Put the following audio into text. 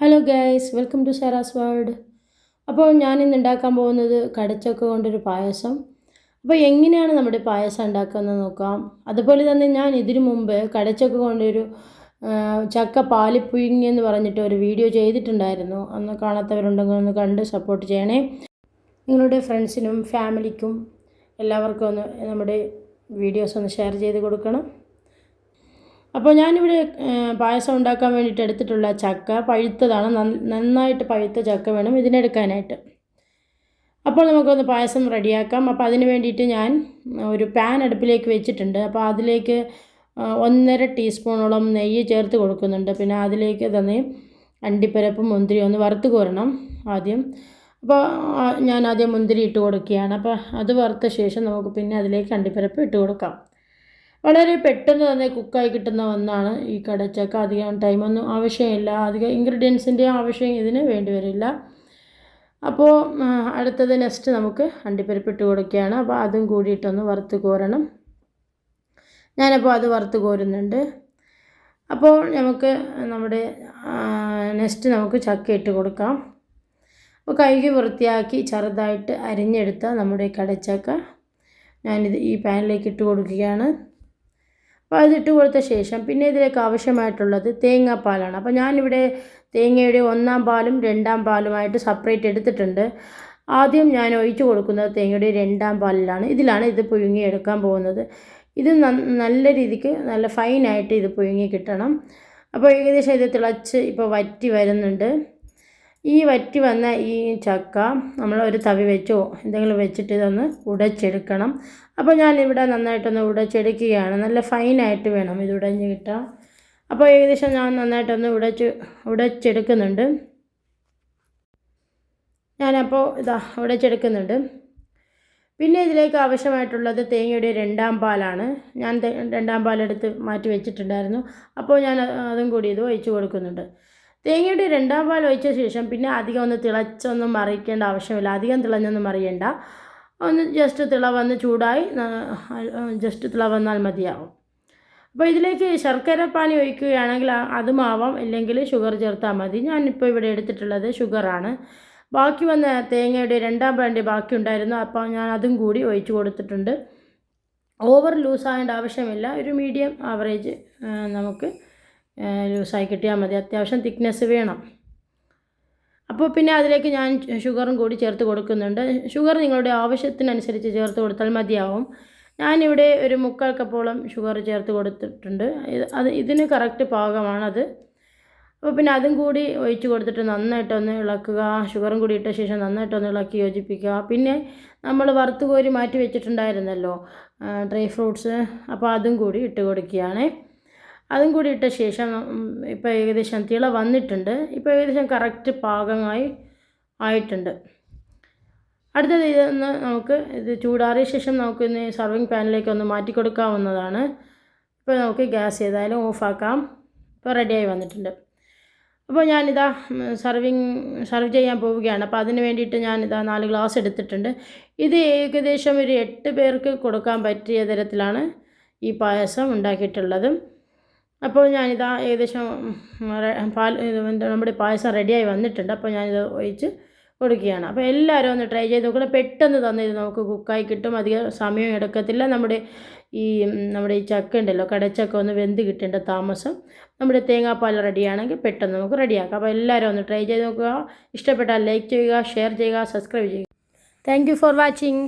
Hello guys welcome to Sara's world അപ്പോൾ ഞാൻ ഇന്ന് ഉണ്ടാക്കാൻ പോകുന്നത് കടച്ചൊക്കെ കൊണ്ടൊരു പായസം. അപ്പോൾ എങ്ങനെയാണ് നമ്മുടെ പായസം ഉണ്ടാക്കുന്നത് നോക്കാം. അതുപോലെ തന്നെ ഞാൻ ഇതിനു മുമ്പ് കടച്ചൊക്കെ കൊണ്ടൊരു ചക്ക പാലിപ്പുഴുങ്ങി എന്ന് പറഞ്ഞിട്ട് ഒരു വീഡിയോ ചെയ്തിട്ടുണ്ടായിരുന്നു. അന്ന് കാണാത്തവരുണ്ടെങ്കിൽ ഒന്ന് കണ്ട് സപ്പോർട്ട് ചെയ്യണേ. നിങ്ങളുടെ ഫ്രണ്ട്സിനും ഫാമിലിക്കും എല്ലാവർക്കും ഒന്ന് നമ്മുടെ വീഡിയോസ് ഒന്ന് ഷെയർ ചെയ്ത് കൊടുക്കണം. അപ്പോൾ ഞാനിവിടെ പായസം ഉണ്ടാക്കാൻ വേണ്ടിയിട്ട് എടുത്തിട്ടുള്ള ചക്ക പഴുത്തതാണ് നന്നായിട്ട് പഴുത്ത ചക്ക വേണം ഇതിനെടുക്കാനായിട്ട്. അപ്പോൾ നമുക്കൊന്ന് പായസം റെഡിയാക്കാം. അപ്പോൾ അതിന് വേണ്ടിയിട്ട് ഞാൻ ഒരു പാൻ അടുപ്പിലേക്ക് വെച്ചിട്ടുണ്ട്. അപ്പോൾ അതിലേക്ക് ഒന്നര ടീസ്പൂണോളം നെയ്യ് ചേർത്ത് കൊടുക്കുന്നുണ്ട്. പിന്നെ അതിലേക്ക് തന്നെ അണ്ടിപ്പരപ്പും മുന്തിരി ഒന്ന് വറുത്ത് കോരണം ആദ്യം. അപ്പോൾ ഞാൻ ആദ്യം മുന്തിരി ഇട്ട് കൊടുക്കുകയാണ്. അപ്പോൾ അത് വറുത്ത ശേഷം നമുക്ക് പിന്നെ അതിലേക്ക് അണ്ടിപ്പരപ്പ് ഇട്ട് കൊടുക്കാം. വളരെ പെട്ടെന്ന് തന്നെ കുക്കായി കിട്ടുന്ന ഒന്നാണ് ഈ കടച്ചക്ക. അധികം ടൈമൊന്നും ആവശ്യമില്ല. അധികം ഇൻഗ്രീഡിയൻസിന്റെ ആവശ്യം ഇതിന് വേണ്ടി വരില്ല. അപ്പോൾ അടുത്തത് നെക്സ്റ്റ് നമുക്ക് അണ്ടിപ്പരിപ്പ് ഇട്ട് കൊടുക്കുകയാണ്. അപ്പോൾ അതും കൂടിയിട്ടൊന്ന് വറുത്ത് കോരണം. ഞാനപ്പോൾ അത് വറുത്ത് കോരുന്നുണ്ട്. അപ്പോൾ നമുക്ക് നമ്മുടെ നെക്സ്റ്റ് നമുക്ക് ചക്ക ഇട്ട് കൊടുക്കാം. അപ്പോൾ കഴുകി വൃത്തിയാക്കി ചെറുതായിട്ട് അരിഞ്ഞെടുത്ത നമ്മുടെ കടച്ചക്ക ഞാനിത് ഈ പാനിലേക്ക് ഇട്ട് കൊടുക്കുകയാണ്. അപ്പോൾ അതിട്ട് കൊടുത്ത ശേഷം പിന്നെ ഇതിലേക്ക് ആവശ്യമായിട്ടുള്ളത് തേങ്ങാപ്പാലാണ്. അപ്പോൾ ഞാനിവിടെ തേങ്ങയുടെ ഒന്നാം പാലും രണ്ടാം പാലുമായിട്ട് സെപ്പറേറ്റ് എടുത്തിട്ടുണ്ട്. ആദ്യം ഞാൻ ഒഴിച്ചു കൊടുക്കുന്നത് തേങ്ങയുടെ രണ്ടാം പാലിലാണ്. ഇതിലാണ് ഇത് പുഴുങ്ങിയെടുക്കാൻ പോകുന്നത്. ഇത് നല്ല രീതിക്ക് നല്ല ഫൈനായിട്ട് ഇത് പുഴുങ്ങി കിട്ടണം. അപ്പോൾ ഏകദേശം ഇത് തിളച്ച് ഇപ്പോൾ വറ്റി വരുന്നുണ്ട്. ഈ വറ്റി വന്ന ഈ ചക്ക നമ്മൾ ഒരു തവി വെച്ചോ എന്തെങ്കിലും വെച്ചിട്ട് ഇതൊന്ന് ഉടച്ചെടുക്കണം. അപ്പോൾ ഞാനിവിടെ നന്നായിട്ടൊന്ന് ഉടച്ചെടുക്കുകയാണ്. നല്ല ഫൈനായിട്ട് വേണം ഇത് ഉടഞ്ഞ് കിട്ടാൻ. അപ്പോൾ ഏകദേശം ഞാൻ നന്നായിട്ടൊന്ന് ഉടച്ച് ഉടച്ചെടുക്കുന്നുണ്ട്. ഞാനപ്പോൾ ഇതാ ഉടച്ചെടുക്കുന്നുണ്ട്. പിന്നെ ഇതിലേക്ക് ആവശ്യമായിട്ടുള്ളത് തേങ്ങയുടെ രണ്ടാം പാലാണ്. ഞാൻ രണ്ടാം പാലെടുത്ത് മാറ്റി വെച്ചിട്ടുണ്ടായിരുന്നു. അപ്പോൾ ഞാൻ അതും കൂടി ഇത് ഒഴിച്ച് കൊടുക്കുന്നുണ്ട്. തേങ്ങയുടെ രണ്ടാം പാൽ ഒഴിച്ച ശേഷം പിന്നെ അധികം ഒന്ന് തിളച്ചൊന്നും മറിക്കേണ്ട ആവശ്യമില്ല. അധികം തിളഞ്ഞൊന്നും മറിയണ്ട. ഒന്ന് ജസ്റ്റ് തിള വന്ന് ചൂടായി ജസ്റ്റ് തിള വന്നാൽ മതിയാവും. അപ്പോൾ ഇതിലേക്ക് ശർക്കര പാനി ഒഴിക്കുകയാണെങ്കിൽ അതുമാവാം ഇല്ലെങ്കിൽ ഷുഗർ ചേർത്താൽ മതി. ഞാനിപ്പോൾ ഇവിടെ എടുത്തിട്ടുള്ളത് ഷുഗറാണ് ബാക്കി വന്ന തേങ്ങയുടെ രണ്ടാം പാന്റെ ബാക്കി ഉണ്ടായിരുന്നു. അപ്പോൾ ഞാൻ അതും കൂടി ഒഴിച്ചു കൊടുത്തിട്ടുണ്ട്. ഓവർ ലൂസ് ആവേണ്ട ആവശ്യമില്ല. ഒരു മീഡിയം ആവറേജ് നമുക്ക് ലൂസായി കിട്ടിയാൽ മതി. അത്യാവശ്യം തിക്നെസ് വേണം. അപ്പോൾ പിന്നെ അതിലേക്ക് ഞാൻ ഷുഗറും കൂടി ചേർത്ത് കൊടുക്കുന്നുണ്ട്. ഷുഗർ നിങ്ങളുടെ ആവശ്യത്തിനനുസരിച്ച് ചേർത്ത് കൊടുത്താൽ മതിയാവും. ഞാനിവിടെ ഒരു മുക്കാൽ കപ്പോളം ഷുഗർ ചേർത്ത് കൊടുത്തിട്ടുണ്ട്. അത് ഇതിന് കറക്റ്റ് പാകമാണത്. അപ്പോൾ പിന്നെ അതും കൂടി ഒഴിച്ച് കൊടുത്തിട്ട് നന്നായിട്ടൊന്ന് ഇളക്കുക. ഷുഗറും കൂടി ഇട്ട ശേഷം നന്നായിട്ടൊന്ന് ഇളക്കി യോജിപ്പിക്കുക. പിന്നെ നമ്മൾ വറുത്ത് കോരി മാറ്റി വെച്ചിട്ടുണ്ടായിരുന്നല്ലോ ഡ്രൈ ഫ്രൂട്ട്സ് അപ്പോൾ അതും കൂടി ഇട്ട് കൊടുക്കുകയാണ്. അതും കൂടി ഇട്ട ശേഷം ഇപ്പോൾ ഏകദേശം തിള വന്നിട്ടുണ്ട്. ഇപ്പോൾ ഏകദേശം കറക്റ്റ് പാകമായി ആയിട്ടുണ്ട്. അടുത്തത് ഇതൊന്ന് നമുക്ക് ഇത് ചൂടാറിയ ശേഷം നമുക്ക് ഇന്ന് സർവിങ് പാനിലേക്ക് ഒന്ന് മാറ്റി കൊടുക്കാവുന്നതാണ്. ഇപ്പോൾ നമുക്ക് ഗ്യാസ് ഏതായാലും ഓഫാക്കാം ഇപ്പോൾ റെഡിയായി വന്നിട്ടുണ്ട്. അപ്പോൾ ഞാനിതാ സർവിങ് സർവ് ചെയ്യാൻ പോവുകയാണ്. അപ്പോൾ അതിന് വേണ്ടിയിട്ട് ഞാനിതാ നാല് ഗ്ലാസ് എടുത്തിട്ടുണ്ട്. ഇത് ഏകദേശം ഒരു എട്ട് പേർക്ക് കൊടുക്കാൻ പറ്റിയ തരത്തിലാണ് ഈ പായസം ഉണ്ടാക്കിയിട്ടുള്ളത്. അപ്പോൾ ഞാനിതാ ഏകദേശം പാൽ നമ്മുടെ പായസം റെഡിയായി വന്നിട്ടുണ്ട്. അപ്പോൾ ഞാനിത് ഒഴിച്ച് കൊടുക്കുകയാണ്. അപ്പോൾ എല്ലാവരും ഒന്ന് ട്രൈ ചെയ്ത് നോക്കണം. പെട്ടെന്ന് തന്നെ ഇത് നമുക്ക് കുക്കായി കിട്ടും. അധികം സമയം എടുക്കത്തില്ല. നമ്മുടെ ഈ നമ്മുടെ ഈ ചക്ക ഉണ്ടല്ലോ കടച്ചക്ക ഒന്ന് വെന്ത് കിട്ടേണ്ട താമസം. നമ്മുടെ തേങ്ങാപ്പാൽ റെഡിയാണെങ്കിൽ പെട്ടെന്ന് നമുക്ക് റെഡിയാക്കാം. അപ്പോൾ എല്ലാവരും ഒന്ന് ട്രൈ ചെയ്ത് നോക്കുക. ഇഷ്ടപ്പെട്ടാൽ ലൈക്ക് ചെയ്യുക ഷെയർ ചെയ്യുക സബ്സ്ക്രൈബ് ചെയ്യുക. Thank for watching.